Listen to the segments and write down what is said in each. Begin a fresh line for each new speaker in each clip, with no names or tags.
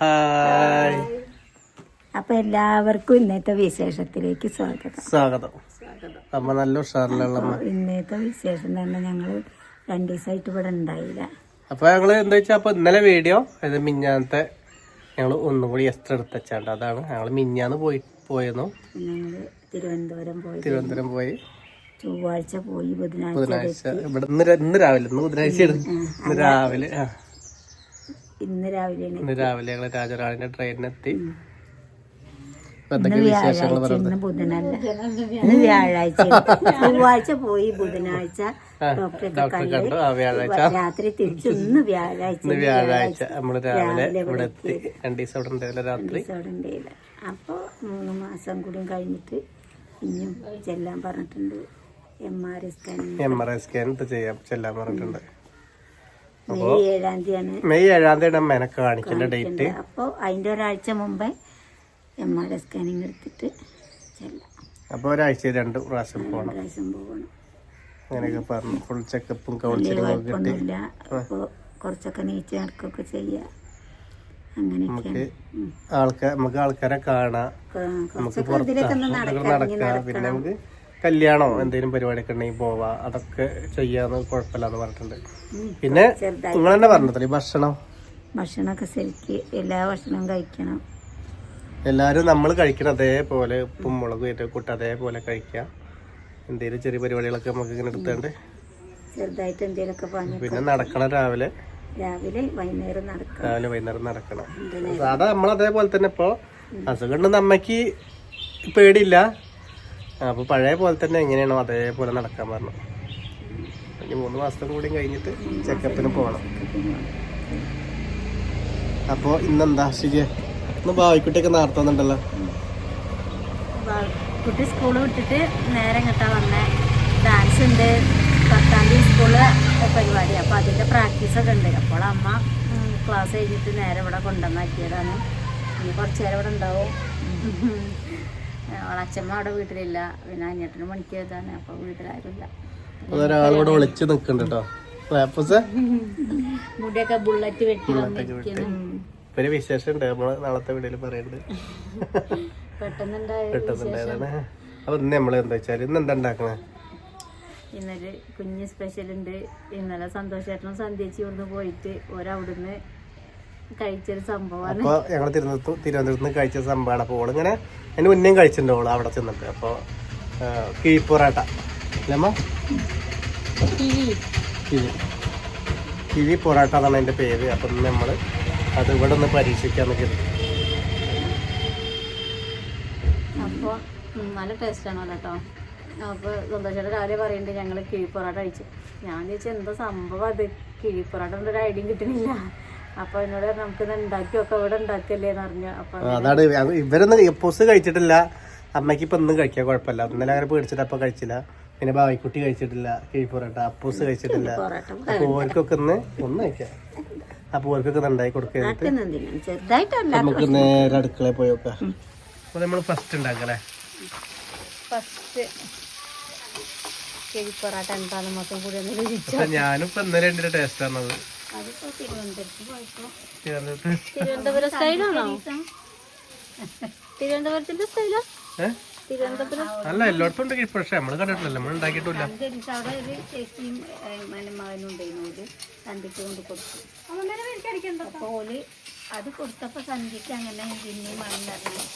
Hi.
അപ്പൊ എല്ലാവർക്കും ഇന്നത്തെ വിശേഷത്തിലേക്ക് സ്വാഗതം.
സ്വാഗതം. അമ്മ നല്ല ഉഷാറിലുള്ള
അപ്പൊ ഇന്നത്തെ വിശേഷം തന്നെ ഞങ്ങൾ രണ്ടു ദിവസമായിട്ട് ഇവിടെ ഉണ്ടായില്ല.
അപ്പൊ ഞങ്ങൾ എന്താ വെച്ചാ അപ്പൊ ഇന്നലെ വീഡിയോ അതായത് മിഞ്ഞാന്നത്തെ ഞങ്ങൾ ഒന്നും കൂടി എക്സ്ട്രാ എടുത്തച്ചാണ്ട് അതാണ് ഞങ്ങൾ മിഞ്ഞാന്ന് പോയി പോയിരുന്നു.
ഞങ്ങൾ തിരുവനന്തപുരം പോയി.
തിരുവനന്തപുരം പോയി.
ചൊവ്വാഴ്ച പോയി ബുധനാഴ്ച
ബുധനാഴ്ച. ഇവിടെ ഇന്ന് ര- ഇന്ന് രാവിലെ ഇന്ന് ബുധനാഴ്ചയാണ് ഇന്ന് രാവിലെ ആ.
ഇന്ന് രാവിലെ
ഇന്ന് രാവിലെ ഞങ്ങൾ രാജറാണിന്റെ ട്രെയിനിനെത്തി. എന്തൊക്കെ
വ്യാഴാഴ്ച
പറയുന്നത്
ഇന്ന് ബുധനല്ല. ഇന്ന് വ്യാഴാഴ്ച. ചൊവ്വാഴ്ച പോയി ബുധനാഴ്ച. ഡോക്ടറെ
കണ്ടു.
രാത്രി തിരിച്ചു ഇന്ന് വ്യാഴാഴ്ച.
വ്യാഴാഴ്ച. നമ്മൾ രാവിലെ ഇവിടെ എത്തി. രണ്ടു ദിവസം ഇവിടെ ഉണ്ടായില്ല രാത്രി.
അവിടെ ഉണ്ടായില്ല അപ്പോൾ മൂന്ന് മാസം കൂടി കഴിഞ്ഞിട്ട് ഇനിയും ചെല്ലാൻ പറഞ്ഞിട്ടുണ്ട്. M R I scan
M R I scan ചെയ്യാൻ ചെല്ലാൻ പറഞ്ഞിട്ടുണ്ട്.
മെയ് ഏഴാം തീയതിയാണ്.
മെയ് ഏഴാം തീയതി മെനക്ക് കാണിക്കേണ്ട ഡേറ്റ്.
അപ്പോൾ അതിന്റെ ഒരാഴ്ച മുമ്പേ എം ആർ ഐ സ്കാനിങ് എടുത്തിട്ട് ചെല്ലാം.
അപ്പൊ ഒരാഴ്ച രണ്ട് പ്രാവശ്യം പോകണം
പ്രാവശ്യം പോകണം.
അങ്ങനെയൊക്കെ പറഞ്ഞു. ഫുൾ ചെക്കപ്പും കിട്ടി.
അപ്പോൾ കുറച്ചൊക്കെ നീച്ച് നടക്കൊക്കെ ചെയ്യാം.
ആൾക്കാർ നമുക്ക് ആൾക്കാരെ കാണാം. നമുക്ക് പുറത്ത്.
നടക്കാം.
പിന്നെ നമുക്ക് കല്യാണോ എന്തെങ്കിലും പരിപാടിയൊക്കെ ഉണ്ടെങ്കിൽ പോവാ അതൊക്കെ ചെയ്യാന്ന് കുഴപ്പമില്ലാന്ന് പറഞ്ഞിട്ടുണ്ട്. പിന്നെ നിങ്ങൾ തന്നെ പറഞ്ഞില്ലേ ഈ ഭക്ഷണം?
ഭക്ഷണമൊക്കെ ശരിക്ക് എല്ലാ ഭക്ഷണവും കഴിക്കണം.
എല്ലാരും നമ്മൾ കഴിക്കണം അതേപോലെ ഉപ്പും മുളകും ഏറ്റവും കൂട്ട് അതേപോലെ കഴിക്കാം എന്തെങ്കിലും ചെറിയ പരിപാടികളൊക്കെ നമുക്ക് ഇങ്ങനെ എടുത്തുകൊണ്ട്
ചെറുതായിട്ട് എന്തെങ്കിലുമൊക്കെ പണി
പിന്നെ നടക്കണം രാവിലെ.
രാവിലെ വൈകുന്നേരം നടക്കണം.
രാവിലെ വൈകുന്നേരം നടക്കണം. സാധാ നമ്മൾ അതേപോലെ തന്നെ ഇപ്പോ അസുഖം ഉണ്ടെന്ന് അമ്മയ്ക്ക് പേടിയില്ല. അപ്പൊ പഴയ പോലെ തന്നെ എങ്ങനെയാണോ അതേപോലെ നടക്കാൻ പറഞ്ഞു ഇനി മൂന്ന് മാസത്തെ കൂടി കഴിഞ്ഞിട്ട് ചെക്കപ്പിന് പോകണം അപ്പോ ഇന്നെന്താ ശരിയെ ഇന്ന് ഭാവിക്കുട്ടിയൊക്കെ നടത്തുന്നുണ്ടല്ലോ
കുട്ടി സ്കൂൾ വിട്ടിട്ട് നേരെ ഇങ്ങോട്ടാ വന്നേ. ഡാൻസ് ഉണ്ട്. പത്താം തീയതി സ്കൂളിൽ പരിപാടി. അപ്പോൾ അതിന്റെ പ്രാക്ടീസൊക്കെ ഉണ്ട്. അപ്പോൾ അമ്മ ക്ലാസ് കഴിഞ്ഞിട്ട് നേരെ ഇവിടെ കൊണ്ടുവന്നാക്കിയതാണ്. ഇനി കുറച്ച് നേരം ഇവിടെ ഉണ്ടാവും. അച്ഛമ്മ അവിടെ വീട്ടിലില്ല. പിന്നെ അനിയട്ടിന് പണിക്ക് ചെയ്താണ് അപ്പൊ വീട്ടിലാരുമില്ല. മുടിയൊക്കെ ബുള്ളറ്റ് വെട്ടി
വിശേഷം ഉണ്ട് നമ്മൾ നാളത്തെ വീഡിയോയിൽ പറയുന്നുണ്ട്
പെട്ടെന്നുണ്ടായ
പെട്ടെന്നുണ്ടായതാണ്. അപ്പൊ ഇന്ന് നമ്മൾ എന്താ വെച്ചാൽ ഇന്ന് എന്താ ഉണ്ടാക്കണേ?
ഇന്നൊരു കുഞ്ഞ് സ്പെഷ്യൽ ഉണ്ട്. ഇന്നലെ സന്തോഷേട്ടനും സന്ധ്യച്ചി ഇവിടുന്ന് പോയിട്ട് ഒരവിടുന്ന് കഴിച്ചൊരു സംഭവമാണ്.
ഞങ്ങൾ തിരുവനന്തപുരത്ത് തിരുവനന്തപുരത്ത് നിന്ന് കഴിച്ച സംഭവമാണ്. അപ്പോൾ ഓളിങ്ങനെ അതിന് മുന്നേയും കഴിച്ചിട്ടുണ്ട് ഓൾ അവിടെ ചെന്നിട്ട്. അപ്പോൾ കിഴിപ്പൊറാട്ട അല്ലമ്മ കിഴി. കിഴി. പൊറാട്ട എന്നാണ് അതിന്റെ പേര്. അപ്പം നമ്മൾ അത് ഇവിടെ ഒന്ന് പരീക്ഷിക്കാൻ കരുതി.
അപ്പോൾ നല്ല ടേസ്റ്റാണ് കേട്ടോ. അപ്പോൾ സന്തോഷേട്ടൻ രാവിലെ പറയുന്നുണ്ട് ഞങ്ങൾ കിഴിപ്പൊറാട്ട കഴിച്ചു. ഞാൻ ചോദിച്ചാൽ എന്താ സംഭവം അത്? കിഴിപ്പൊറാട്ട ഐഡിയും കിട്ടണില്ല. അപ്പോൾ എന്നോട് നമുക്ക് ഉണ്ടാക്കി ഒക്കെ ഇവിടെ പറഞ്ഞു.
അതാണ്. ഇവരൊന്നും പൊസ് കഴിച്ചിട്ടില്ല. അമ്മയ്ക്ക് ഇപ്പൊ ഒന്നും കഴിക്കാൻ കുഴപ്പമില്ല. ഇന്നലെ അങ്ങനെ പേടിച്ചിട്ട് അപ്പൊ കഴിച്ചില്ല. പിന്നെ ബാവിക്കുട്ടി കഴിച്ചിട്ടില്ല. കിഴി പൊറോട്ട അപ്പൂസ് കഴിച്ചിട്ടില്ല.
പൊറാട്ട
അപ്പൊ ഓർക്കൊക്കെ ഒന്ന് ഒന്ന് കഴിക്കാം. അപ്പൊ ഓർക്കൊക്കെ ഉണ്ടായി കൊടുക്കുക നമുക്ക് നേരെ അടുക്കളയിൽ പോയി നോക്കാം. അപ്പൊ നമ്മൾ ഫസ്റ്റ് ഉണ്ടാക്കലേ
ഫസ്റ്റ് കിഴിപ്പൊറാട്ട എന്താണെന്ന് മൊത്തം കൂടി ഒന്ന് രുചിച്ചു
അപ്പൊ ഞാനും ഇപ്പൊ ഇന്നലെ ടേസ്റ്റ് ആണത്.
അതിപ്പോൾ തിരുവനന്തപുരത്ത് പോയപ്പോൾ
തിരുവനന്തപുരത്ത്?
തിരുവനന്തപുരം സ്റ്റൈലാണോ? തിരുവനന്തപുരത്തിന്റെ സ്റ്റൈലാ?
ഏഹ്
തിരുവനന്തപുരം
അല്ല എല്ലായിടത്തും ഉണ്ട് പക്ഷെ നമ്മൾ കണ്ടിട്ടില്ല നമ്മൾ ഉണ്ടാക്കിയിട്ടില്ല.
അവിടെ ഒരു ചേച്ചിയും മകനും ഉണ്ടായിരുന്നു കണ്ടിട്ട് കൊണ്ട് കൊടുത്തു. ഓൽ അത് കൊടുത്തപ്പോ സന്ധ്യക്ക് അങ്ങനെ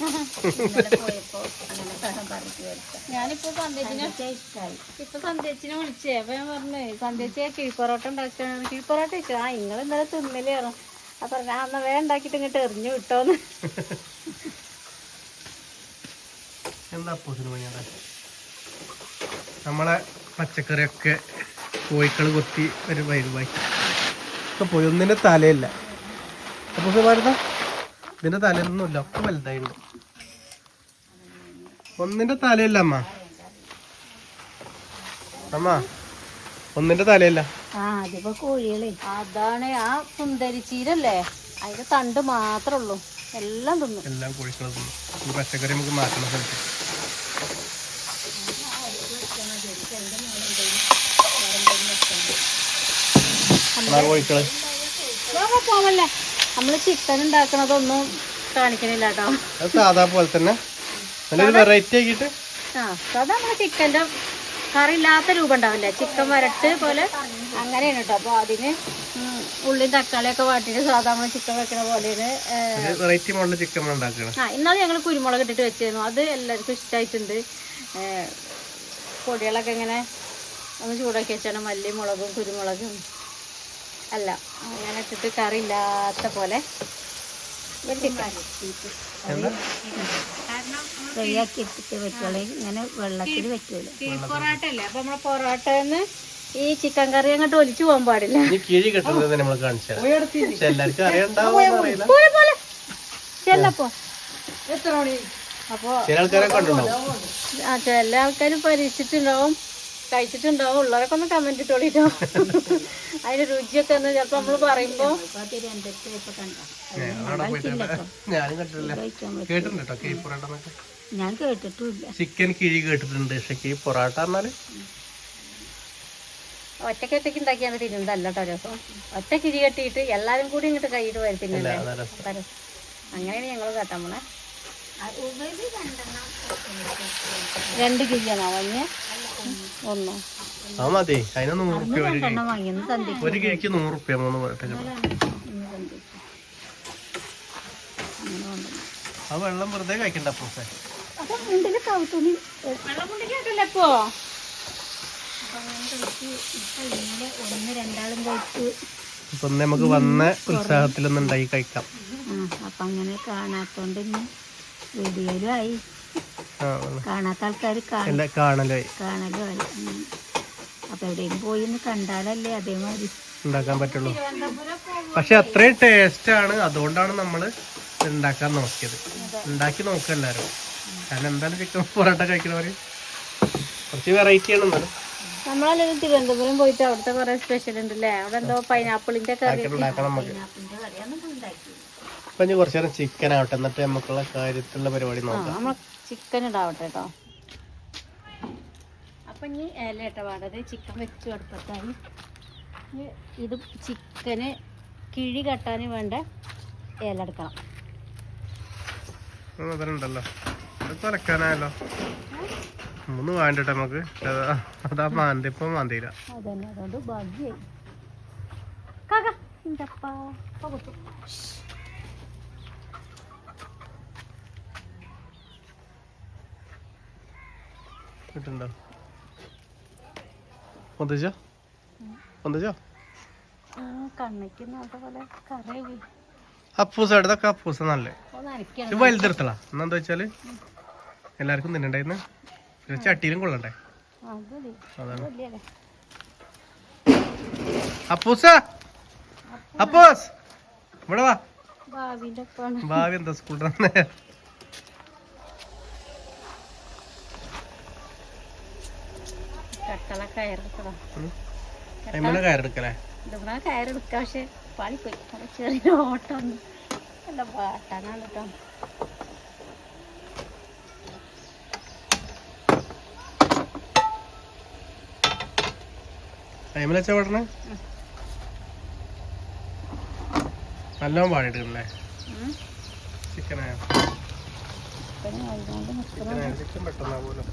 അങ്ങനെ സ്ഥലം പറിച്ചു വരുത്താം
ഞാനിപ്പോ സന്ധ്യച്ചിനെ
ഇഷ്ടമായി
ഇപ്പൊ സന്ധ്യച്ചിനെ വിളിച്ചേ. അപ്പൊ ഞാൻ പറഞ്ഞു സന്ധ്യച്ചിയെ കിഴിപ്പൊറോട്ട ഉണ്ടാക്കിയാണ് കിഴിപ്പൊറോട്ട വെച്ചു ആ നിങ്ങൾ ഇന്നലെ തിന്നലേറും അപ്പൊ പറഞ്ഞു ആ എന്നാ വേഗം ഉണ്ടാക്കിയിട്ട് ഇങ്ങോട്ട് എറിഞ്ഞു വിട്ടോന്ന്.
എന്താ നമ്മളെ പച്ചക്കറിയൊക്കെ കോഴിക്കൾ കൊത്തി ഒക്കെ പോയി ഒന്നിന്റെ തലയില്ല. അപ്പൂസ് പാരുന്ന ഇതിന്റെ തലയൊന്നുമില്ല ഒക്കെ വലുതായിട്ടുണ്ട്. ഒന്നിന്റെ തലയല്ല അമ്മ. അമ്മ ഒന്നിന്റെ തലയല്ല.
അതാണ് ആ സുന്ദരി ചീരല്ലേ? അതിന്റെ തണ്ട് മാത്രമേ ഉള്ളൂ എല്ലാം തിന്നു.
എല്ലാം കോഴിക്കൾ തിന്നു. പച്ചക്കറി നമുക്ക് മാറ്റണം സ്ഥലത്ത് കോഴിക്കൾ.
പോവല്ലേ? നമ്മൾ ചിക്കൻ ഉണ്ടാക്കണതൊന്നും കാണിക്കണില്ല കേട്ടോ
അത് സാധാ പോലെ തന്നെ. നല്ലൊരു വെറൈറ്റി ആക്കിയിട്ട്.
ആ സാധാ നമ്മൾ ചിക്കന്റെ കറി ഇല്ലാത്ത രൂപം ഉണ്ടാവില്ലേ? ചിക്കൻ വരട്ട് പോലെ അങ്ങനെയാണ് കേട്ടോ അപ്പോൾ അതിന് ഉള്ളിയും തക്കാളിയൊക്കെ വാട്ടിട്ട് സാധാ നമ്മൾ ചിക്കൻ വെക്കണ പോലെയാണ്
വെറൈറ്റി മോഡൽ ചിക്കൻ നമ്മൾ ഉണ്ടാക്കണം.
ആ ഇന്നാൾ ഞങ്ങൾ കുരുമുളക് ഇട്ടിട്ട് വെച്ചിരുന്നു. അത് എല്ലാവർക്കും ഇഷ്ടമായിട്ടുണ്ട് പൊടികളൊക്കെ ഇങ്ങനെ ഒന്ന് ചൂടാക്കി വെച്ചാണ്. മല്ലി മുളകും കുരുമുളകും. അല്ല അങ്ങനെ ഇട്ടിട്ട് കറി ഇല്ലാത്ത പോലെ
ഫ്രൈയാക്കി എടുത്തിട്ട് വെച്ചോളേ ഇങ്ങനെ വെള്ളത്തിൽ വെക്കൂല
പൊറോട്ട അല്ലേ അപ്പൊ നമ്മളെ പൊറോട്ടന്ന് ഈ ചിക്കൻ കറി അങ്ങോട്ട് ഒലിച്ചു പോകാൻ പാടില്ല.
കിഴി കെട്ടുന്നത് നമ്മൾ
ചെല്ലപ്പോ അപ്പോ.
ചില ആൾക്കാരെ
ചില ആൾക്കാർ പരീക്ഷിച്ചിട്ടുണ്ടാവും. കഴിച്ചിട്ടുണ്ടാവും. ഉള്ളവരൊക്കെ ഒന്ന് കമന്റ് ഇട്ടോളിട്ടോ. അതിന്റെ രുചിയൊക്കെ ഒന്ന് ചിലപ്പോ നമ്മൾ പറയുമ്പോ
ഞാൻ കേട്ടിട്ടില്ല
ചിക്കൻ കിഴി കേട്ടിട്ടുണ്ട്. പക്ഷെ കീ പൊറോട്ട പറഞ്ഞാൽ
ഒറ്റയ്ക്ക് ഒറ്റയ്ക്ക് ഉണ്ടാക്കിയാണ് തിന്നുന്നതല്ല കേട്ടോ രസം. ഒറ്റ കിഴി കെട്ടിയിട്ട് എല്ലാരും കൂടി ഇങ്ങോട്ട് കൈയിട്ട് വരും.
രസം.
അങ്ങനെയാണ് ഞങ്ങൾ കേട്ടാ മോളെ. രണ്ട് കിഴിയാണോ? വാങ്ങിയ ഒന്നോ
ആ മതി. അതിന് നൂറ് റുപ്യ ഒരു ഒരു കേക്ക് നൂറ് റുപ്യ മൂന്ന് പേട്ടൊക്കെ ആ വെള്ളം വെറുതെ കഴിക്കണ്ട അപ്പൂസെ
ഇപ്പോ?
നമുക്ക് വന്ന ഉത്സാഹത്തിലൊന്നും ഉണ്ടായി കഴിക്കാം.
അപ്പൊ അങ്ങനെ കാണാത്തോണ്ട് വീഡിയോയിലും ആയി. കാണാത്ത ആൾക്കാർ
എല്ലാ കാണലായി
കാണലും. ആയി ഉം. അപ്പൊ എവിടെയും പോയി ഒന്ന് കണ്ടാലല്ലേ അതേമാതിരി
ഉണ്ടാക്കാൻ പറ്റുള്ളൂ. പക്ഷെ അത്രയും ടേസ്റ്റ് ആണ്. അതുകൊണ്ടാണ് നമ്മൾ ഉണ്ടാക്കാൻ നോക്കിയത്. ഉണ്ടാക്കി നോക്കുക എല്ലാവരും കാരണം എന്തായാലും ചിക്കൻ പൊറോട്ട കഴിക്കണവര് കുറച്ച് വെറൈറ്റി ആണ് എന്നാലും.
നമ്മളെല്ലാവരും തിരുവനന്തപുരം പോയിട്ട് അവിടുത്തെ കുറെ സ്പെഷ്യൽ ഉണ്ടല്ലേ? അവിടെ എന്തോ പൈനാപ്പിളിന്റെ കറി
അപ്പൊ നേരം ചിക്കൻ ആവട്ടെ. എന്നിട്ട് നമുക്കുള്ള കാര്യത്തിലുള്ള പരിപാടി നോക്കാം.
ചിക്കൻ ഇടാവട്ടെ കേട്ടോ അപ്പം ഇനി ഇല ഇട്ട പാടത് ചിക്കൻ വെച്ച് അടുപ്പത്തായി. ഇനി ഇത് ചിക്കന് കിഴി കെട്ടാൻ വേണ്ട ഇല എടുക്കണം.
ഉം, അതിനുണ്ടല്ലോ അത് തുറക്കാനായല്ലോ മൂന്ന് വേണ്ടിട്ട് നമുക്ക്. അതാ മാന്തി ഇപ്പൊ മാന്തിയില്ല.
അതന്നെ അതുകൊണ്ട് ഭാഗ്യായി. കാക്ക ഇന്തപ്പാ
കിട്ടുണ്ടോ പൊന്തിച്ചോ? പൊന്തിച്ചോ? അപ്പൂസ എടുത്തൊക്കെ അപ്പൂസ നല്ലേ? വലുതെടുത്തളാ എന്നാ വെച്ചാൽ? എല്ലാവർക്കും തിന്നണ്ടായിരുന്നു പിന്നെ ചട്ടിയിലും കൊള്ളണ്ടേ? അതാണ്. അപ്പൂസ അപ്പൂസ് ഇവിടെ വാ. ഭാവി എന്താ സ്കൂളിൽ
കയറെടുക്കടാ
അമ്മയുടെ കയറെടുക്കലേ
ഇതിവിടെ കയറെടുക്കാം പക്ഷെ പാളിപ്പോയി. അവിടെ ചെറിയ ഓട്ടം നല്ല പാട്ടാനാണ് കേട്ടോ.
അയ്മല വെച്ചാ പാടണേ? നല്ലോണം പാടിയിട്ടില്ലേ ചിക്കനായോ? ചിക്കൻ പെട്ടെന്നാവുമല്ലോ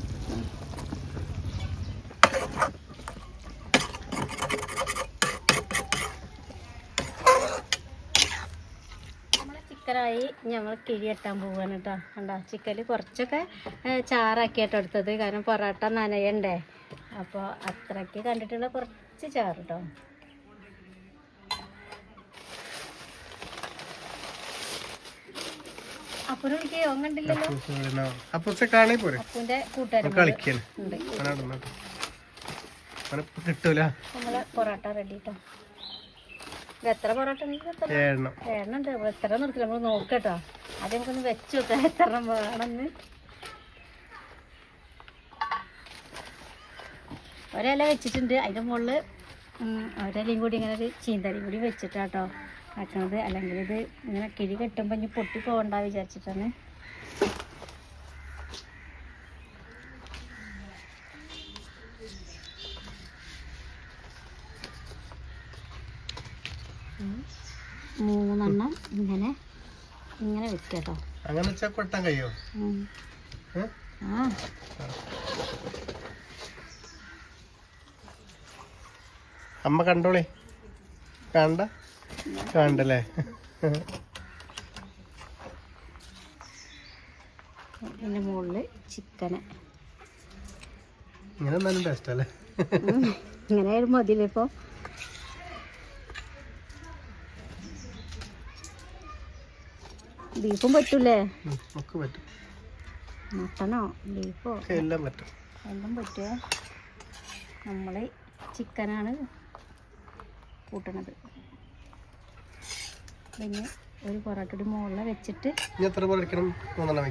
ചിക്കനായി ഞങ്ങൾ കിഴി എട്ടാൻ പോവാണ് കേട്ടോ കണ്ടോ? ചിക്കനിൽ കുറച്ചൊക്കെ ചാറാക്കിയിട്ട് എടുത്തത്. കാരണം പൊറോട്ട നനയണ്ടേ. അപ്പോൾ അത്രയ്ക്ക് കണ്ടിട്ടുള്ള കുറച്ച് ചാറ് കേട്ടോ അപ്പൂന്റെ കൂട്ടുകാരൻ
കിട്ടൂല.
നമ്മളെ പൊറോട്ട റെഡി കേട്ടോ എത്ര പൊറോട്ട
ഏഴെണ്ണം.
ഉണ്ട് എത്ര നിർത്തില്ല നമ്മൾ നോക്കട്ടോ. ആദ്യം നമുക്കൊന്ന് വെച്ച് നോക്കാം. എത്ര വേണമെന്ന്. ഒരില വെച്ചിട്ടുണ്ട്. അതിന്റെ മുകളിൽ ഒരിലയും കൂടി ഇങ്ങനെ ഒരു ചീന്തലയും കൂടി വെച്ചിട്ടാട്ടോ ആക്കണത്. അല്ലെങ്കിൽ ഇത് ഇങ്ങനെ കിഴി കെട്ടുമ്പോൾ ഇനി പൊട്ടി പോകണ്ട വിചാരിച്ചിട്ടാണ്. മൂന്നെണ്ണം ഇങ്ങനെ ഇങ്ങനെ വെക്കുക കേട്ടോ
അങ്ങനെ കൊട്ടാൻ കഴിയോ?
ആ.
അമ്മ കണ്ടോളേ. കണ്ട കണ്ടല്ലേ
ഇതിന്റെ മുകളിൽ ചിക്കന്.
ഇങ്ങനെ ടേസ്റ്റ് അല്ലേ?
ഇങ്ങനെ മതിയില്ലേ ഇപ്പോൾ ബീഫും പറ്റൂലേ?
ഒക്കെ പറ്റും.
മട്ടനോ ബീഫോ?
എല്ലാം പറ്റും.
എല്ലാം പറ്റുക നമ്മൾ ചിക്കനാണ് കൂട്ടണത്. പിന്നെ ഒരു പൊറോട്ടയുടെ മുകളിൽ വെച്ചിട്ട്
എത്ര മൂന്നെണ്ണം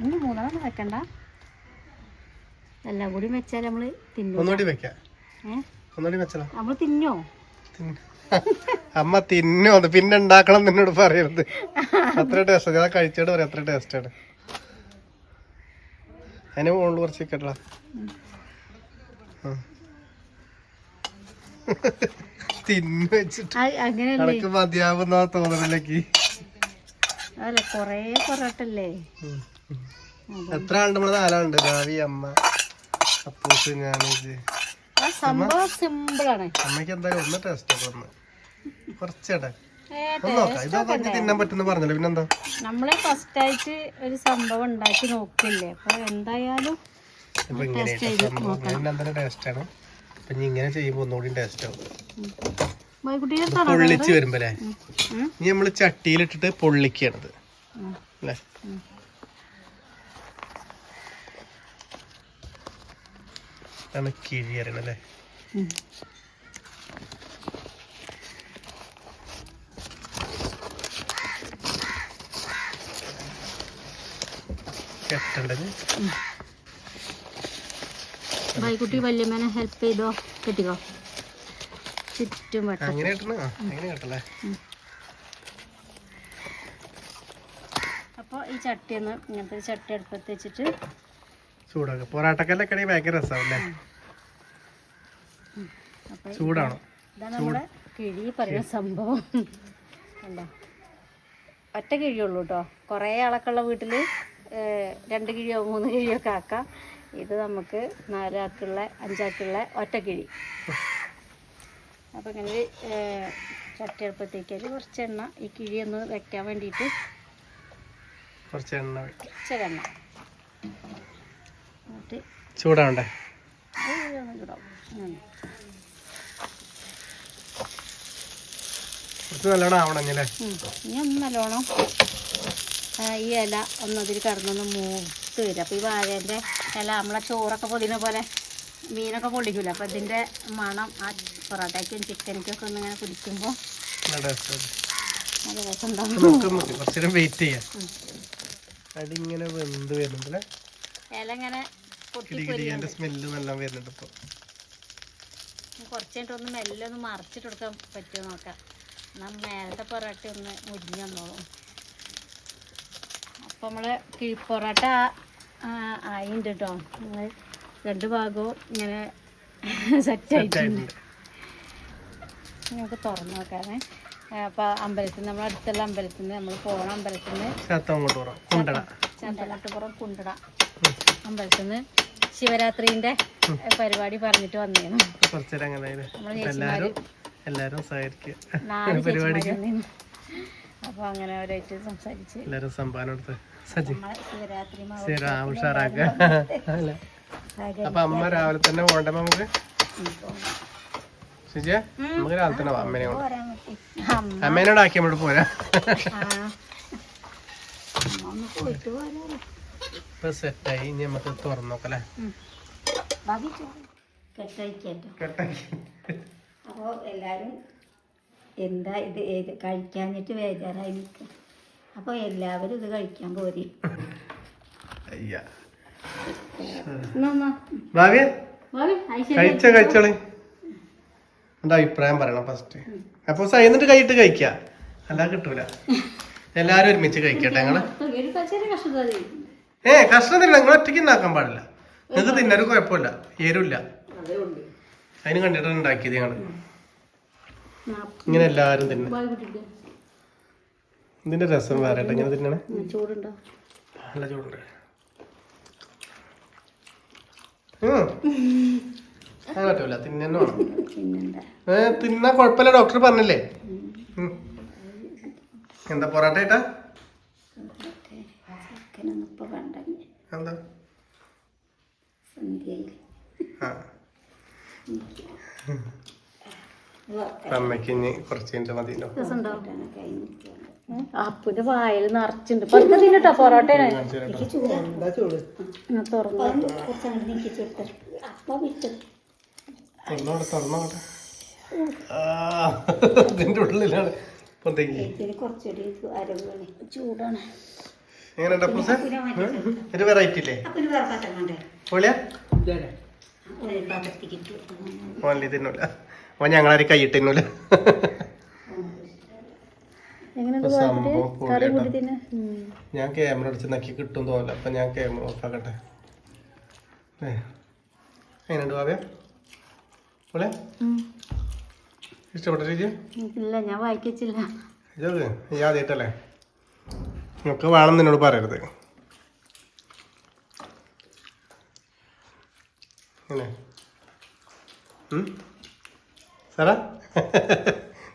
ഇനി മൂന്നെണ്ണം വെക്കണ്ട. എല്ലാം കൂടി വെച്ചാൽ നമ്മൾ തിന്നു
ഒന്നുകൂടി വെക്കാം.
ഏ?
ഒന്നുകൂടി വെച്ചല്ലോ
നമ്മൾ തിന്നോ?
തിന്ന്. അമ്മ തിന്നോന്ന് പിന്നെ ഉണ്ടാക്കണം എന്ന് എന്നോട് പറയരുത്. അത്ര ടേസ്റ്റ് ഞാൻ കഴിച്ചോട് പറയാം അത്ര ടേസ്റ്റ് ആണ്. അതിന് മുകളിൽ കുറച്ച് കേട്ടോ തിന്നു വെച്ചിട്ട് എനിക്ക് മതിയാവുന്ന തോന്നണിലേക്ക്
അല്ല കുറേ പൊറോട്ട അല്ലേ
എത്ര ആളുണ്ട്? നമ്മൾ നാലാളുണ്ട്. രാവി അമ്മ അപ്പൂസ്
ആ സംഭവം സിമ്പിളാണ്
അമ്മയ്ക്ക് എന്തായാലും ഒന്ന് ടേസ്റ്റ് ഒന്ന് കുറച്ചേട്ടെ
നമ്മൾ ഫസ്റ്റ് ആയിട്ട് ഒരു സംഭവം ഉണ്ടാക്കി നോക്കില്ലേ? അപ്പൊ എന്തായാലും
ഇങ്ങനെ ടേസ്റ്റ് ചെയ്യുമ്പോ ഒന്നുകൂടി ആവും. പൊള്ളിച്ച് വരുമ്പല്ലേ? ഇനി നമ്മൾ ചട്ടിയിലിട്ടിട്ട് പൊള്ളിക്കണത്. അല്ലേ? കിഴി അറിയണം കെട്ടേണ്ടത്.
വൈകുട്ടി വല്യമ്മേനെ ഹെൽപ്പ് ചെയ്തോ? കെട്ടിക്കോ? ചുറ്റും വട്ടം
അങ്ങനെ കെട്ടണ. അങ്ങനെ കെട്ടല്ലേ
അപ്പോൾ ഈ ചട്ടി ഒന്ന് ഇങ്ങനത്തെ ചട്ടി അടുപ്പത്ത് വെച്ചിട്ട്
ചൂടാക്കുക പൊറാട്ടക്കല്ലൊക്കെ ആണെങ്കിൽ ഭയങ്കര
രസമല്ലേ
ചൂടാണോ
ഇതാണ് നമ്മുടെ കിഴി പറയുന്ന സംഭവം. കണ്ടോ? ഒറ്റ കിഴിയുള്ളൂ കേട്ടോ. കുറേ ആളൊക്കെയുള്ള വീട്ടിൽ രണ്ട് കിഴിയോ മൂന്ന് കിഴിയോ ഒക്കെ ആക്കാം. ഇത് നമുക്ക് നാലാക്കുള്ള അഞ്ചാക്കുള്ള ഒറ്റ കിഴി അപ്പോൾ ഇങ്ങനെ ഒരു, കുറച്ച് എണ്ണ ഈ കിഴി ഒന്ന് വെക്കാൻ വേണ്ടിയിട്ട്
കുറച്ച് എണ്ണ
ചെറിയെണ്ണ എന്നിട്ട്
ചൂടാവണ്ടേ?
ചൂടാവും.
നല്ലോണം ആവണം
ഇനി ഒന്ന് നല്ലോണം ഈ ഇല ഒന്നതിൽ കിടന്നൊന്ന് മൂത്ത് വരും. അപ്പോൾ ഈ വാഴേന്റെ ഇല നമ്മളെ ചോറൊക്കെ പൊതിന പോലെ മീനൊക്കെ പൊള്ളിക്കില്ല അപ്പോൾ ഇതിന്റെ മണം ആ പൊറോട്ടയ്ക്കും ചിക്കനിക്കും ഒക്കെ ഒന്ന് ഇങ്ങനെ
കുടിക്കുമ്പോൾ അതിങ്ങനെ വെന്ത് വരുന്നുണ്ടല്ലേ
ഇല ഇങ്ങനെ പൊട്ടി
കിടി കിടി അതിന്റെ സ്മെല്ല് നല്ല വരുന്നുണ്ട് ഇപ്പൊ.
കുറച്ച് കഴിഞ്ഞിട്ട് ഒന്ന് മെല്ലെ ഒന്ന് മറിച്ചിട്ട് കൊടുക്കാൻ പറ്റുമോ നോക്കാം. എന്നാൽ മേലത്തെ പൊറോട്ട ഒന്ന് മുരിഞ്ഞു വന്നോളും. അപ്പോൾ നമ്മൾ കിഴിപ്പൊറോട്ട ആയിണ്ട് കേട്ടോ നമ്മൾ രണ്ട് ഭാഗവും ഇങ്ങനെ സെറ്റ്
ആയിട്ടുണ്ട്.
നമുക്ക് തുറന്ന് നോക്കാമേ. അപ്പോൾ അമ്പലത്തിൽ നിന്ന് നമ്മൾ അടുത്തുള്ള അമ്പലത്തിൽ നിന്ന് നമ്മൾ പോണ അമ്പലത്തിൽ നിന്ന്
ശത്തം അങ്ങോട്ട് പറ കൊണ്ടട.
അമ്പലത്തിൽ നിന്ന് ശിവരാത്രിന്റെ പരിപാടി പറഞ്ഞിട്ട് വന്നേന്നു
കുറച്ചേരം അങ്ങനെ എല്ലാരും എല്ലാരും സഹകരിക്കുക
നാല്
പരിപാടിക്ക്.
അപ്പോൾ അങ്ങനെ അവരായിട്ട് സംസാരിച്ച്.
എല്ലാരും സംഭാവന എടുത്ത് സജി. ഉഷാറാക്ക. അപ്പൊ അമ്മ രാവിലെ തന്നെ പോകണ്ടേ നമുക്ക്? ശരിയാ നമുക്ക് രാവിലെ തന്നെ അമ്മേനെ കൊണ്ട്. അമ്മേനോട് ആക്കി നമ്മോട് പോരാ. ഇപ്പൊ സെറ്റായി ഇനി നമുക്ക് തുറന്നു നോക്കല്ലേ? കെട്ടാക്കി.
അപ്പോൾ എല്ലാവരും എന്താ ഇത്? കഴിക്കാഞ്ഞിട്ട് ബേജാറായി നിൽക്കുക അപ്പോൾ എല്ലാവരും ഇത് കഴിക്കാൻ പോരി.
കഴിച്ച കഴിച്ചോളി. എന്താ അഭിപ്രായം പറയണം ഫസ്റ്റ് അപ്പൊ സൈന്നിട്ട് കൈയിട്ട് കഴിക്ക. അല്ലാതെ കിട്ടൂല. എല്ലാരും ഒരുമിച്ച് കഴിക്കട്ടെ
ഞങ്ങൾ
ഏ കഷ്ണം തരില്ല നിങ്ങൾ ഒറ്റയ്ക്ക് ഉണ്ടാക്കാൻ പാടില്ല. നിങ്ങൾക്ക് തിന്നൊരു കുഴപ്പമില്ല. എരുല്ല അതിന് കണ്ടിട്ടാണ് ഉണ്ടാക്കിയത് ഞങ്ങൾ ഇങ്ങനെ എല്ലാരും തന്നെ. ഇതിന്റെ രസം വേറെ ഇങ്ങനെ തിന്നണേ?
ചൂടുണ്ടോ?
നല്ല ചൂടുണ്ട്. പറ്റൂല. തിന്നെ ഏ തിന്നാ കൊഴപ്പല്ല ഡോക്ടർ പറഞ്ഞില്ലേ? എന്താ പൊറോട്ട ഇട്ടാ എന്താ? ആ. അമ്മയ്ക്ക് ഇനി കുറച്ച് കഴിഞ്ഞിട്ട് മതിയല്ലോ.
അപ്പുന്റെ വായിൽ നിറച്ചുണ്ട് പതുക്കെ തിന്നിട്ടോ
ആ, ഇതിന്റെ ഉള്ളിലാണ്.
ചൂടാണ്.
ഒരു വെറൈറ്റി ഇല്ലേ? പൊളിയാ ഓൺലി തിന്നൂല ഓൻ ഞങ്ങളാരും കൈയിട്ടില്ല തിന്നൂല. ഞാൻ ക്യാമറ അടിച്ച് നക്കി കിട്ടും തോന്നില്ല അപ്പൊ ഞാൻ ക്യാമറ ഓഫ് ആക്കട്ടെ. ഏ, എങ്ങനെയുണ്ട് ഭാവ്യ പോലെ ഇഷ്ടപ്പെട്ട
ഇല്ല ഞാൻ
ആദ്യമായിട്ടല്ലേ നമുക്ക് വേണം എന്നോട് പറയരുത്. ഉം? സാറാ?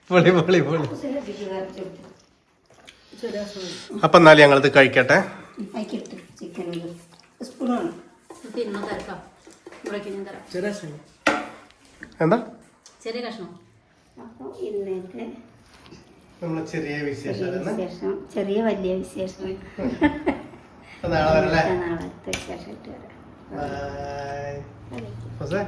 പൊളി പൊളി പൊളി. അപ്പൊ എന്നാലും ഞങ്ങളിത് കഴിക്കട്ടെ. എന്താ?
ചെറിയ കഷ്ണം.
ഇന്നത്തെ
നമ്മളെ ചെറിയ വിശേഷം
വിശേഷം. ചെറിയ വലിയ വിശേഷം
നാളെ വരല്ലേ
നാളത്തെ വിശേഷമായിട്ട് വരാം.
ബൈ.
അതെ
ഹൊസേ